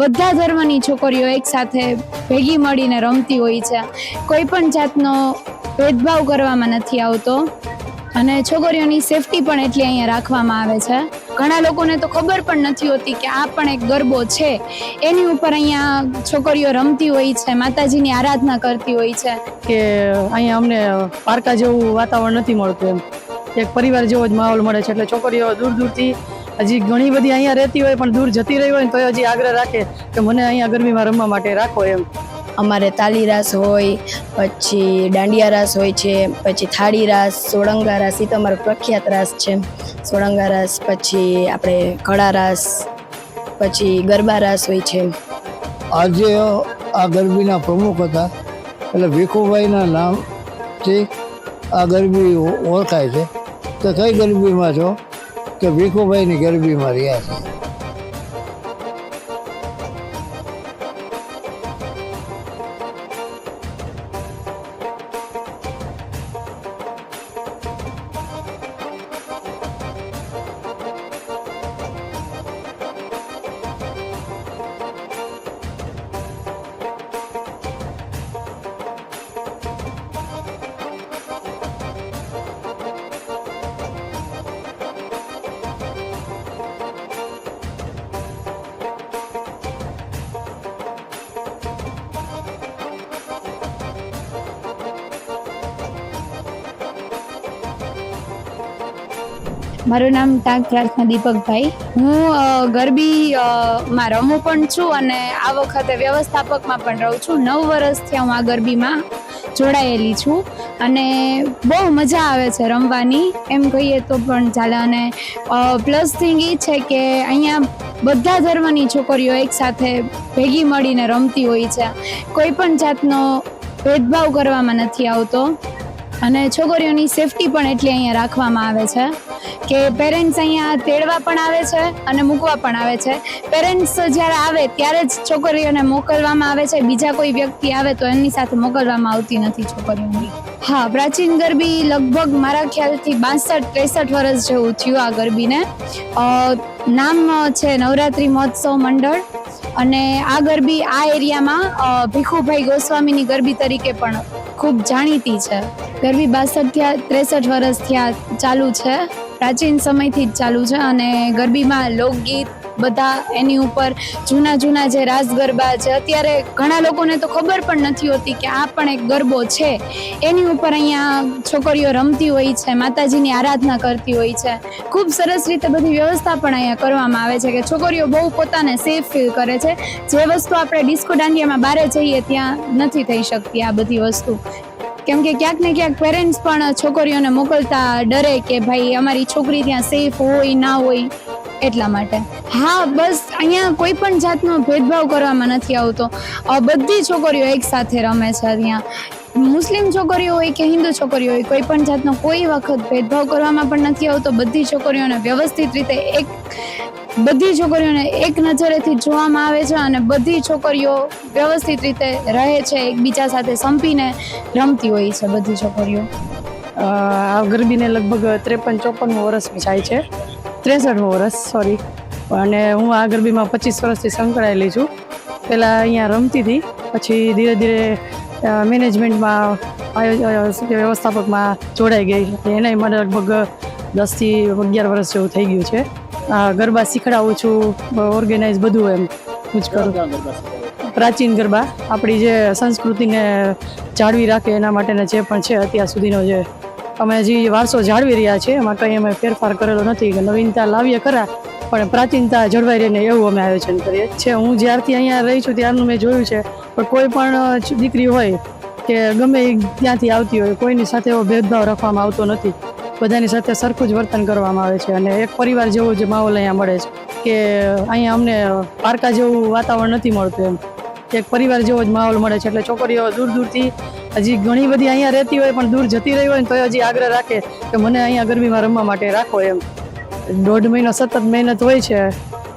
બધા ધર્મની છોકરીઓ એકસાથે ભેગી મળીને રમતી હોય છે. કોઈ પણ જાતનો ભેદભાવ કરવામાં નથી આવતો અને છોકરીઓની સેફટી પણ એટલી અહીંયા રાખવામાં આવે છે. ઘણા લોકોને તો ખબર પણ નથી હોતી કે આ પણ એક ગરબો છે. એની ઉપર અહીંયા છોકરીઓ રમતી હોય છે, માતાજીની આરાધના કરતી હોય છે. કે અહીંયા અમને પારકા જેવું વાતાવરણ નથી મળતું એમ. એક પરિવાર જેવો જ માહોલ મળે છે, એટલે છોકરીઓ દૂર દૂરથી હજી ઘણી બધી અહીંયા રહેતી હોય પણ દૂર જતી રહી હોય ને તો હજી આગ્રહ રાખે કે મને અહીંયા ગરમીમાં રમવા માટે રાખો એમ. અમારે તાલી રાસ હોય પછી દાંડિયા રાસ હોય છે પછી થાળી રાસ સોળંગા રાસ એ તો અમારો પ્રખ્યાત રાસ છે. સોળંગા રાસ પછી આપણે કળા રાસ પછી ગરબા રાસ હોય છે. આજે આ ગરબીના પ્રમુખ હતા એટલે ભીખુભાઈના નામથી આ ગરબી ઓળખાય છે. તો કઈ ગરબીમાં છો? કે ભીખુભાઈની ગરબીમાં રહ્યા છે. મારું નામ ટાંક પ્રાર્થના દીપકભાઈ. હું ગરબીમાં રમું પણ છું અને આ વખતે વ્યવસ્થાપકમાં પણ રહું છું. નવ વર્ષથી હું આ ગરબીમાં જોડાયેલી છું અને બહુ મજા આવે છે રમવાની. એમ કહીએ તો પણ ચાલે અને પ્લસ થિંગ એ છે કે અહીંયા બધા ધર્મની છોકરીઓ એકસાથે ભેગી મળીને રમતી હોય છે. કોઈ પણ જાતનો ભેદભાવ કરવામાં નથી આવતો. અને છોકરીઓની સેફટી પણ એટલી અહીંયા રાખવામાં આવે છે. કે પેરેન્ટ્સ અહીંયા તેડવા પણ આવે છે અને મૂકવા પણ આવે છે. પેરેન્ટ્સ જ્યારે આવે ત્યારે જ છોકરીઓને મોકલવામાં આવે છે. બીજા કોઈ વ્યક્તિ આવે તો એમની સાથે મોકલવામાં આવતી નથી છોકરીઓની. હા, પ્રાચીન ગરબી લગભગ મારા ખ્યાલથી બાસઠ, ત્રેસઠ વર્ષ જેવું થયું આ ગરબીને. નામ છે નવરાત્રિ મહોત્સવ મંડળ. અને આ ગરબી આ એરિયામાં ભીખુભાઈ ગોસ્વામીની ગરબી તરીકે પણ ખૂબ જાણીતી છે. ગરબી બાસઠ થયા, ત્રેસઠ વર્ષ થયા, ચાલુ છે. પ્રાચીન સમયથી જ ચાલુ છે અને ગરબીમાં લોકગીત બધા એની ઉપર જૂના જૂના જે રાસ ગરબા છે, અત્યારે ઘણા લોકોને તો ખબર પણ નથી હોતી કે આ પણ એક ગરબો છે. એની ઉપર અહીંયા છોકરીઓ રમતી હોય છે, માતાજીની આરાધના કરતી હોય છે. ખૂબ સરસ રીતે બધી વ્યવસ્થા પણ અહીંયા કરવામાં આવે છે કે છોકરીઓ બહુ પોતાને સેફ ફીલ કરે છે. જે વસ્તુ આપણે ડિસ્કો દાંડિયામાં બહાર જઈએ ત્યાં નથી થઈ શકતી આ બધી વસ્તુ. કેમ કે ક્યાંક ને ક્યાંક પેરેન્ટ્સ પણ છોકરીઓને મોકલતા ડરે કે ભાઈ અમારી છોકરી ત્યાં સેફ હોય, ના હોય એટલા માટે. હા, બસ અહીંયા કોઈ પણ જાતનો ભેદભાવ કરવામાં નથી આવતો. બધી છોકરીઓ એક સાથે રમે છે ત્યાં. મુસ્લિમ છોકરીઓ હોય કે હિન્દુ છોકરીઓ હોય, કોઈ પણ જાતનો કોઈ વખત ભેદભાવ કરવામાં પણ નથી આવતો. બધી છોકરીઓને વ્યવસ્થિત રીતે એક બધી છોકરીઓને એક નજરેથી જોવામાં આવે છે અને બધી છોકરીઓ વ્યવસ્થિત રીતે રહે છે, એકબીજા સાથે સંપીને રમતી હોય છે બધી છોકરીઓ. આ ગરબીને લગભગ ત્રેપન ચોપનમું વર્ષ થાય છે. ત્રેસઠમું વર્ષ સોરી અને હું આ ગરબીમાં પચીસ વર્ષથી સંકળાયેલી છું. પહેલાં અહીંયા રમતી હતી, પછી ધીરે ધીરે મેનેજમેન્ટમાં વ્યવસ્થાપકમાં જોડાઈ ગઈ. એને મને લગભગ દસથી અગિયાર વર્ષ જેવું થઈ ગયું છે. ગરબા શીખડાવું છું ઓર્ગેનાઇઝ બધું એમ હું જ કરું. પ્રાચીન ગરબા આપણી જે સંસ્કૃતિને જાળવી રાખે એના માટેના જે પણ છે અત્યાર સુધીનો જે અમે જે વારસો જાળવી રહ્યા છીએ એમાં કંઈ અમે ફેરફાર કરેલો નથી કે નવીનતા લાવીએ ખરા પણ પ્રાચીનતા જળવાઈ રહીને એવું અમે આયોજન કરીએ. છે હું જ્યારથી અહીંયા રહી છું ત્યારનું મેં જોયું છે પણ કોઈ પણ દીકરી હોય કે ગમે ત્યાંથી આવતી હોય કોઈની સાથે એવો ભેદભાવ રાખવામાં આવતો નથી. બધાની સાથે સરખું જ વર્તન કરવામાં આવે છે અને એક પરિવાર જેવો જ માહોલ અહીંયા મળે છે કે અહીંયા અમને પારકા જેવું વાતાવરણ નથી મળતું એમ. એક પરિવાર જેવો જ માહોલ મળે છે એટલે છોકરીઓ દૂર દૂરથી હજી ઘણી બધી અહીંયા રહેતી હોય પણ દૂર જતી રહી હોય ને તો હજી આગ્રહ રાખે કે મને અહીંયા ગરમીમાં રમવા માટે રાખો એમ. દોઢ મહિનો સતત મહેનત હોય છે.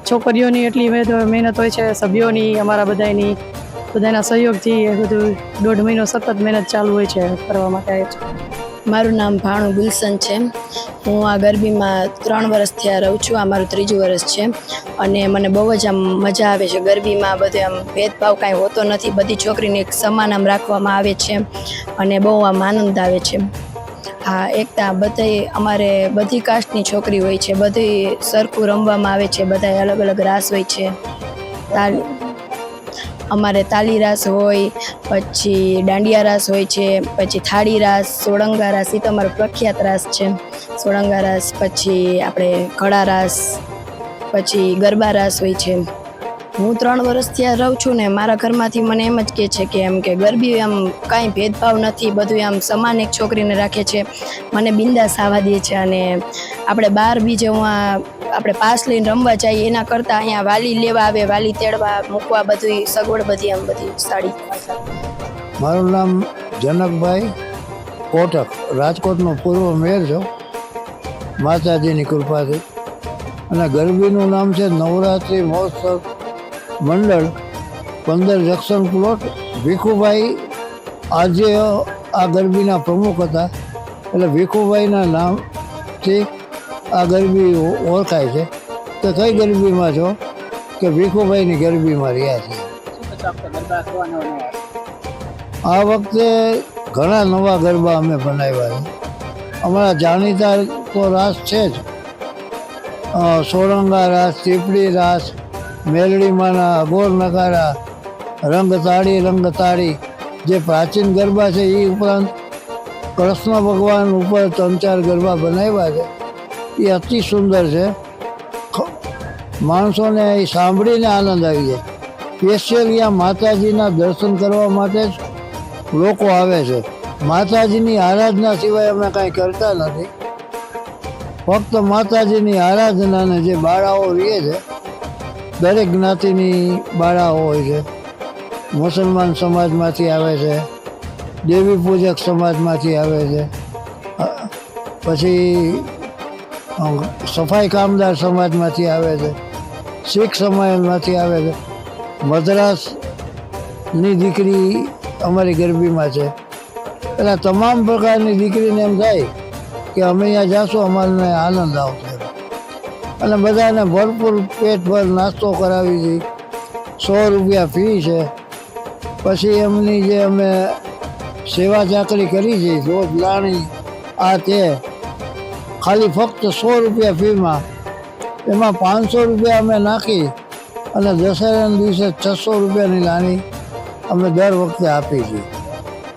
છોકરીઓની એટલી મહેનત હોય છે, સભ્યોની, અમારા બધાની બધાના સહયોગથી એ બધું દોઢ મહિનો સતત મહેનત ચાલુ હોય છે કરવા માટે મારું નામ ભાણુ ગુલશન છે. હું આ ગરબીમાં ત્રણ વર્ષથી આ રહું છું. આ મારું ત્રીજું વર્ષ છે. અને મને બહુ જ આમ મજા આવે છે ગરબીમાં. બધે આમ ભેદભાવ કાંઈ હોતો નથી. બધી છોકરીને એક સમાન આમ રાખવામાં આવે છે અને બહુ આમ આનંદ આવે છે. હા એકતા બધે અમારે બધી કાસ્ટની છોકરી હોય છે. બધી સરખું રમવામાં આવે છે. બધા અલગ અલગ રાસ હોય છે. તાલ અમારે તાલી રાસ હોય, પછી દાંડિયા રાસ હોય છે, પછી થાળી રાસ, સોળંગા રાસ એ તો અમારો પ્રખ્યાત રાસ છે. સોળંગા રાસ, પછી આપણે ઘડા રાસ, પછી ગરબા રાસ હોય છે. હું ત્રણ વર્ષ ત્યાં રહું છું ને, મારા ઘરમાંથી મને એમ જ કહે છે કે એમ કે ગરબી આમ કાંઈ ભેદભાવ નથી, બધું આમ સમાન એક છોકરીને રાખે છે. મને બિંદાસ આવવા દે છે અને આપણે બહાર બીજે હું આ આપણે પાસ લઈને રમવા જઈએ, એના કરતાં અહીંયા વાલી લેવા આવે, વાલી તેડવા, મૂકવા બધું સગવડ બધી આમ બધી સાડી મારું નામ જનકભાઈ કોટક રાજકોટનો પૂર્વ મેયર છો. માતાજીની કૃપાથી. અને ગરબીનું નામ છે નવરાત્રિ મહોત્સવ મંડળ, પંદર જંકશન પ્લોટ. ભીખુભાઈ આજે આ ગરબીના પ્રમુખ હતા. એટલે ભીખુભાઈના નામથી આ ગરબી ઓળખાય છે. તો કઈ ગરબીમાં છો? કે ભીખુભાઈની ગરબીમાં રહ્યા છે? આ વખતે ઘણા નવા ગરબા અમે બનાવ્યા છે. અમારા જાણીતા તો રાસ છે જ. સોરંગા રાસ ચીપડી રાસ, મેલડીમાંના અગોર નગારા, રંગતાળી રંગતાળી, જે પ્રાચીન ગરબા છે એ ઉપરાંત કૃષ્ણ ભગવાન ઉપર ત્રણ ચાર ગરબા બનાવ્યા છે. એ અતિ સુંદર છે. માણસોને એ સાંભળીને આનંદ આવી જાય. સ્પેશિયલી આ માતાજીના દર્શન કરવા માટે જ લોકો આવે છે. માતાજીની આરાધના સિવાય અમે કાંઈ કરતા નથી. ફક્ત માતાજીની આરાધનાને જે બાળાઓ રહે છે, દરેક જ્ઞાતિની બાળાઓ હોય છે. મુસલમાન સમાજમાંથી આવે છે દેવી પૂજક સમાજમાંથી આવે છે. પછી સફાઈ કામદાર સમાજમાંથી આવે છે, શીખ સમાજમાંથી આવે છે. મદ્રાસની દીકરી અમારી ગરબીમાં છે. એટલે તમામ પ્રકારની દીકરીને એમ થાય કે અમે અહીંયા જાશું, અમારને આનંદ આવશે. અને બધાને ભરપૂર પેટભર નાસ્તો કરાવી છે. સો રૂપિયા ફી છે. પછી એમની જે અમે સેવા ચાકરી કરી છે રોજ લાણી આ તે ખાલી ફક્ત સો રૂપિયા ફીમાં. એમાં પાંચસો રૂપિયા અમે નાખી અને દશેરાના દિવસે છસો રૂપિયાની લાની અમે દર વખતે આપી છીએ.